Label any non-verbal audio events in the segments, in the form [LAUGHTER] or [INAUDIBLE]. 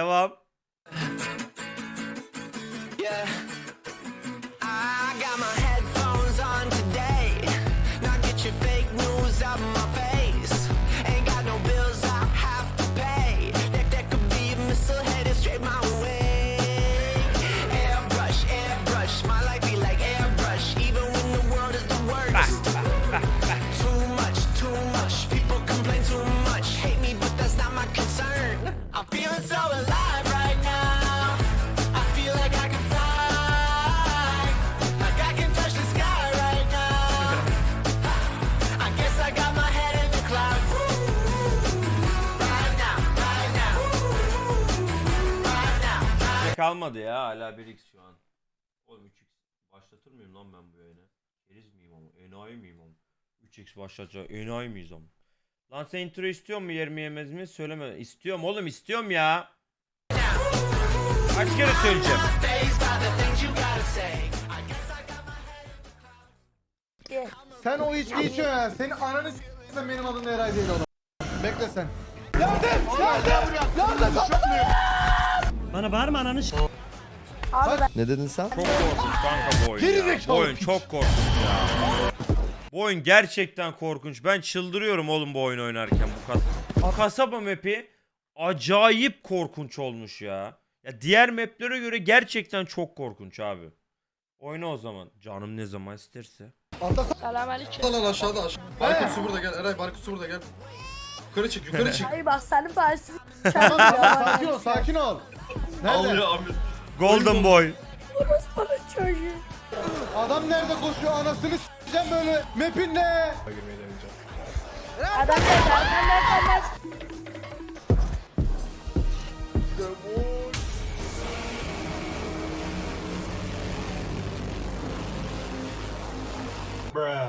Devam. Kalmadı ya hala 1x şu an. Oğlum 3x başlatır mıyım lan ben bu yayını? Keriz miyim ama? Enayi miyim ama? 3x başlatacak enayi miyiz ama? Lan sen intro istiyor mu yer mi yemez mi? Söyleme. İstiyorum oğlum istiyorum ya. Kaç kere söyleyeceğim? Sen o içki içiyorsun ya. Senin ananı s**sen benim adım Eray değil oğlum. Bekle sen. Bana bağırma ananı s- Ne dedin sen? Çok korkunç kanka bu oyun ya. Bu oyun çok korkunç ya. Bu oyun gerçekten korkunç. Ben çıldırıyorum oğlum bu oyun oynarken bu kas. Bu kasaba map'i acayip korkunç olmuş ya. Ya diğer maplere göre gerçekten çok korkunç abi. Oyna o zaman. Canım ne zaman isterse. Selamünaleyküm. Lan aşağıda aşağı. Barkusu burada gel. Eray Barkusu burada gel. Yukarı çık yukarı çık. Hayır bak senin parçası. Tamam ya sakin ol sakin ol. Nerede? Golden Boy. Bana çocuğu. Adam nerede koşuyor anasını s**eceğim böyle. Map'in ne? Adam nerede? Adam nerede?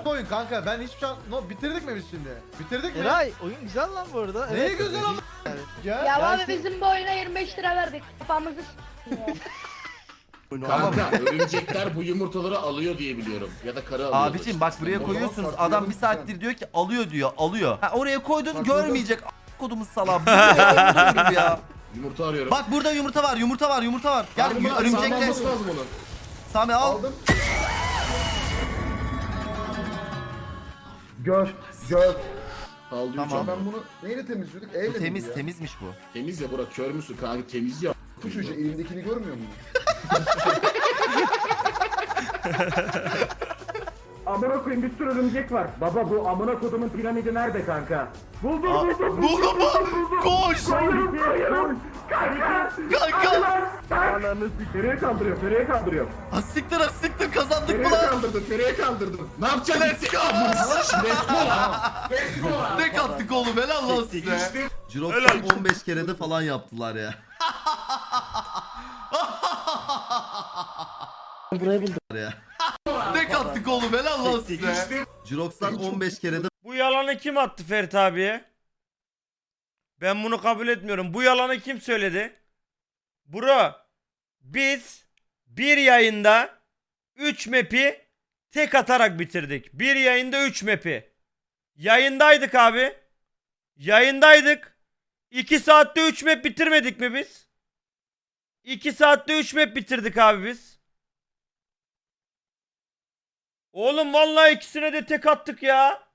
Oyun kanka ben hiçbir şey... No, bitirdik mi biz şimdi? Bitirdik mi? Eray oyun güzel lan bu arada. Neye güzel ama ya? Ya abi bizim bu oyuna 25 lira verdik. Kafamızı s***. [LAUGHS] Kanka örümcekler bu yumurtaları alıyor diye biliyorum. Ya da karı alıyor. Abicim bak buraya koyuyorsunuz. Adam bir saattir diyor ki alıyor diyor. Alıyor. Ha, oraya koydun görmeyecek. A- Kodumuz salam. [LAUGHS] Ya? Yumurta arıyorum. Bak burada yumurta var. Yumurta var. Yumurta var. Gel Harbi mi? Sağlam örümcekle. olması lazım onun. Sami al. Aldım. Gör, gör. Al diyor Tamam. tamam. Ben bunu neyle temizliyorduk? Eyle Bu temiz temizmiş bu. Temiz ya Burak kör müsün kanka temiz ya. Kuş ucu elimdekini görmüyor musun? [LAUGHS] Amına koyayım bir sürü örümcek var. Baba bu amına kodumun piramidi nerede kanka? Buldum buldum. Buldun mu? Koş. Hayır hayır. Kanka. Kanka. Ananı s- Nereye kaldırıyor? Nereye kaldırıyor? Asiktir asiktir kazandık Nereye mı lan? kaldırdın? Nereye kaldırdın? Ne yapacaksın? Let's go. Ne kattık oğlum helal lan size. Jirox'tan 15 kere de falan yaptılar ya. Burayı buldum. ya. ne kattık oğlum helal lan size. Jirox'tan 15 kere de Bu yalanı kim attı Ferit abiye? Ben bunu kabul etmiyorum. Bu yalanı kim söyledi? Bro, biz bir yayında 3 map'i tek atarak bitirdik. Bir yayında 3 map'i. Yayındaydık abi. Yayındaydık. 2 saatte 3 map bitirmedik mi biz? 2 saatte 3 map bitirdik abi biz. Oğlum vallahi ikisine de tek attık ya.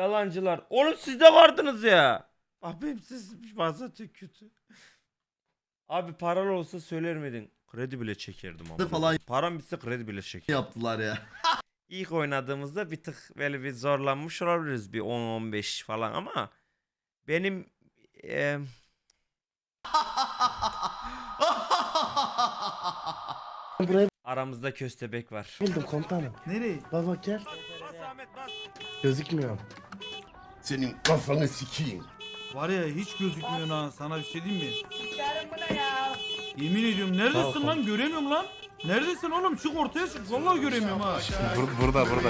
Yalancılar. Oğlum siz de vardınız ya. Abim siz bazen çok kötü. Abi paralı olsa söyler miydin? Kredi bile çekerdim ama. falan Param bitse kredi bile çekerdim. yaptılar ya. [LAUGHS] İlk oynadığımızda bir tık böyle bir zorlanmış olabiliriz. Bir 10-15 falan ama benim eee Burayı [LAUGHS] aramızda köstebek var. buldum komutanım. Nereye? Bak bak gel. Ahmet bas. Gözükmüyor. Senin kafanı sikeyim. Var ya hiç gözükmüyor ha sana bir şey diyeyim mi? Sikerim buna ya. Yemin ediyorum neredesin lan göremiyorum lan. Neredesin oğlum çık ortaya çık vallahi göremiyorum ha. burada burada.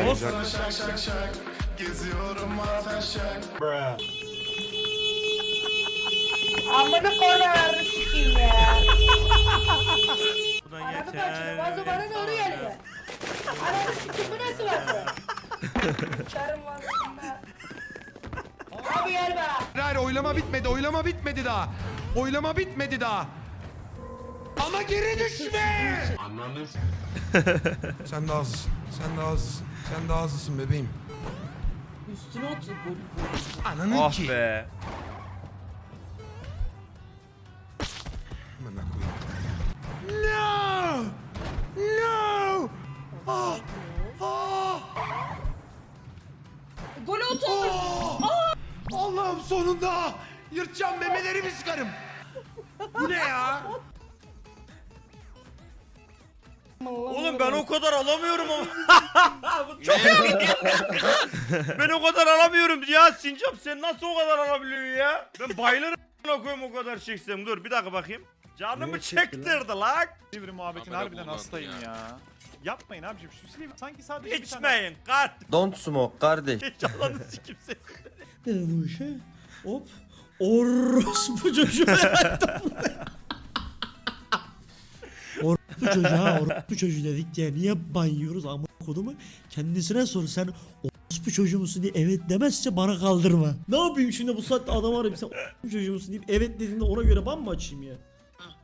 Amına koyarını sikeyim ya. [LAUGHS] Buradan Ananı geçer. bacını bana doğru geliyor. [LAUGHS] Ananı sikeyim bu nasıl vazo? [LAUGHS] Çarım vazosunda. Hayır oylama bitmedi oylama bitmedi daha. Oylama bitmedi daha. Ama geri düşme. [LAUGHS] sen de azısın. Sen de azısın. Sen de azısın bebeğim. Üstüne otur. Ananın Ah ki. be. Amına koyayım. Sonunda! Yırtacağım memelerimi sıkarım. Bu ne ya? Oğlum ben o kadar alamıyorum ama. [LAUGHS] Bu çok Ben o kadar alamıyorum ya Sincap sen nasıl o kadar alabiliyorsun ya? Ben bayılırım a**ına koyayım o kadar çeksem. Dur bir dakika bakayım. Canımı çektirdi lan. Sivri muhabbetin harbiden hastayım ya. Yapmayın abicim şu silivri sanki sadece bir tane. İçmeyin kat. Don't smoke kardeş. [LAUGHS] Hiç Allah'ını sikim seni. Ne dedi bu işe? Hop. Orospu çocuğu. [LAUGHS] orospu çocuğu ha orospu çocuğu dedik ya niye ban yiyoruz ama kodumu kendisine sor sen orospu çocuğu musun diye evet demezse bana kaldırma. Ne yapayım şimdi bu saatte adam arayıp sen orospu çocuğu musun deyip evet dediğinde ona göre ban mı açayım ya?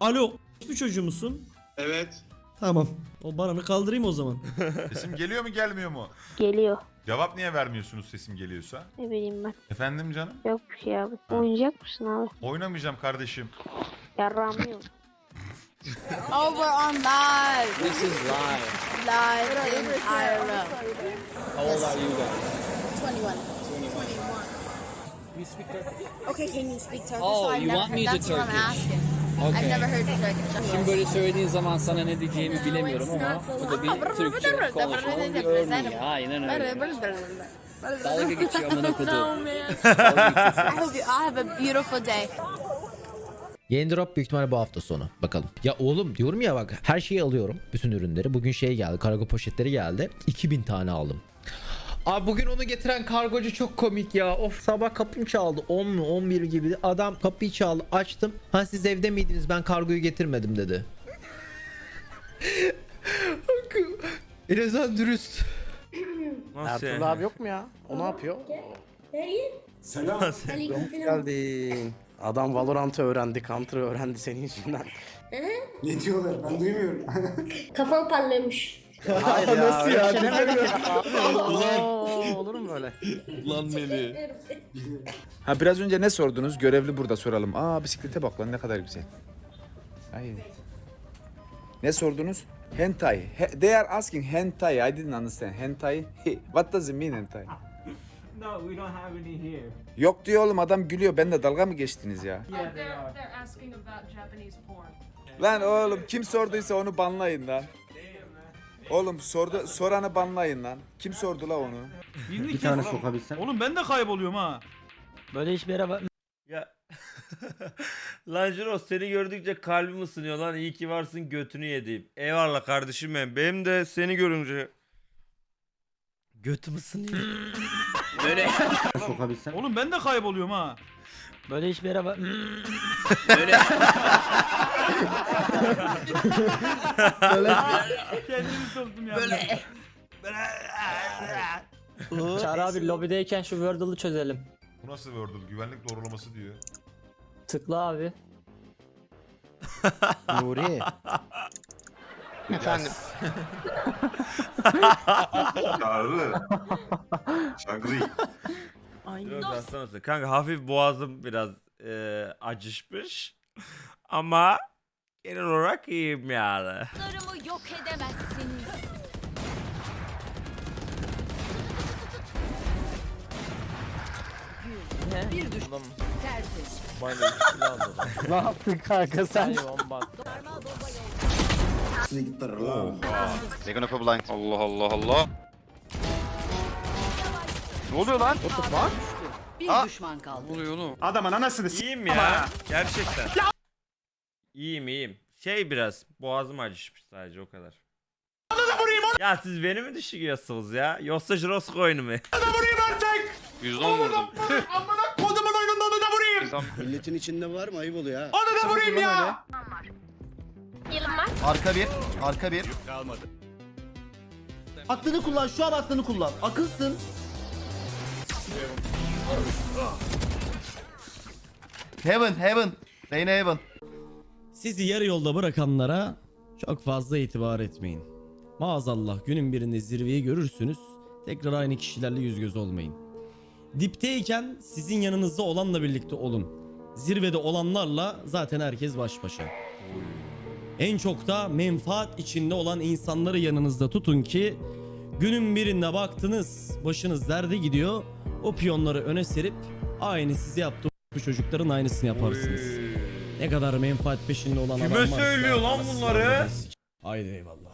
Alo orospu çocuğu musun? Evet. Tamam. O bananı kaldırayım o zaman. Sesim geliyor mu gelmiyor mu? Geliyor. Cevap niye vermiyorsunuz sesim geliyorsa? Ne bileyim ben. Efendim canım? Yok bir şey abi. Oynayacak mısın abi? Oynamayacağım kardeşim. Yarrağımı yok. [LAUGHS] Over on live. This is live. Live in Ireland. How old are you guys? 21. 21. You speak Turkish? Okay, can you speak Turkish? Oh, I've you never want me to That's what I'm Turkish? asking. I've never heard Turkish. Şimdi böyle söylediğin zaman sana ne diyeceğimi bilemiyorum ama bu da bir Türkçe konuşmamın bir örneği. Aynen öyle. Dalga geçiyor amına geçiyorsun. I hope you I have a beautiful day. Yeni drop büyük ihtimalle bu hafta sonu. Bakalım. Ya oğlum diyorum ya bak her şeyi alıyorum. Bütün ürünleri. Bugün şey geldi. Kargo poşetleri geldi. 2000 tane aldım. Abi bugün onu getiren kargocu çok komik ya. Of sabah kapım çaldı. 10 mu 11 gibi. Adam kapıyı çaldı. Açtım. Ha siz evde miydiniz? Ben kargoyu getirmedim dedi. [LAUGHS] en azından dürüst. Nasıl yani? yok mu ya? O ne yapıyor? Nasıl? Geldin. Adam Valorant'ı öğrendi, Counter'ı öğrendi senin yüzünden. Ne diyorlar ben duymuyorum. [LAUGHS] Kafam parlıyormuş. Hayır ya. Nasıl ya? Olur mu böyle? Lan Meli. Ha biraz önce ne sordunuz? Görevli burada soralım. Aa bisiklete bak lan ne kadar güzel. Ay. Ne sordunuz? Hentai. He- they are asking hentai. I didn't understand. Hentai. What does it mean hentai? No, we don't have any here. Yok diyor oğlum adam gülüyor. Ben de dalga mı geçtiniz ya? Yeah, they are. They're asking about Japanese porn. Lan oğlum kim sorduysa onu banlayın lan. Oğlum sordu soranı banlayın lan. Kim sordu la onu? Bir tane sokabilsem. Oğlum ben de kayboluyorum ha. Böyle hiçbir yere Ya. [LAUGHS] lan Jiros seni gördükçe kalbim ısınıyor lan. İyi ki varsın götünü yediğim. Eyvallah kardeşim benim. Benim de seni görünce götüm ısınıyor. [LAUGHS] Oğlum ben de kayboluyorum ha. Böyle hiçbir yere [LAUGHS] Kendimi soktum ya. Çağrı abi lobideyken şu Wordle'ı çözelim. Bu nasıl Wordle? Güvenlik doğrulaması diyor. Tıkla abi. Nuri. [LAUGHS] Efendim. [LAUGHS] Aslan olsun. Kanka hafif boğazım biraz e, acışmış. [LAUGHS] Ama genel olarak iyiyim yani. Dostlarımı yok edemezsiniz. Bir düşman. [LAUGHS] ne yaptın kanka sen? Allah Allah Allah. Ne oluyor lan? Bir düşman kaldı. Ne oluyor oğlum? Adamın anasını İyiyim ya. Gerçekten. İyiyim iyiyim. Şey biraz boğazım acışmış sadece o kadar. Ya siz beni mi düşünüyorsunuz ya? Yoksa Jirosk oyunu mu? 110 vurdum. Kodumun oyununda onu da vurayım. Milletin içinde var mı ayıp oluyor ha. Onu da vurayım ya. Var. Arka bir. Arka bir. Aklını kullan şu an aklını kullan. Akılsın. Heaven, heaven. Reyna heaven. Sizi yarı yolda bırakanlara çok fazla itibar etmeyin. Maazallah günün birinde zirveyi görürsünüz. Tekrar aynı kişilerle yüz göz olmayın. Dipteyken sizin yanınızda olanla birlikte olun. Zirvede olanlarla zaten herkes baş başa. En çok da menfaat içinde olan insanları yanınızda tutun ki günün birinde baktınız başınız derde gidiyor. O piyonları öne serip aynı size yaptığı bu çocukların aynısını yaparsınız. Ne kadar menfaat peşinde olan Kime adam varsa söylüyor lan bunları? Haydi eyvallah.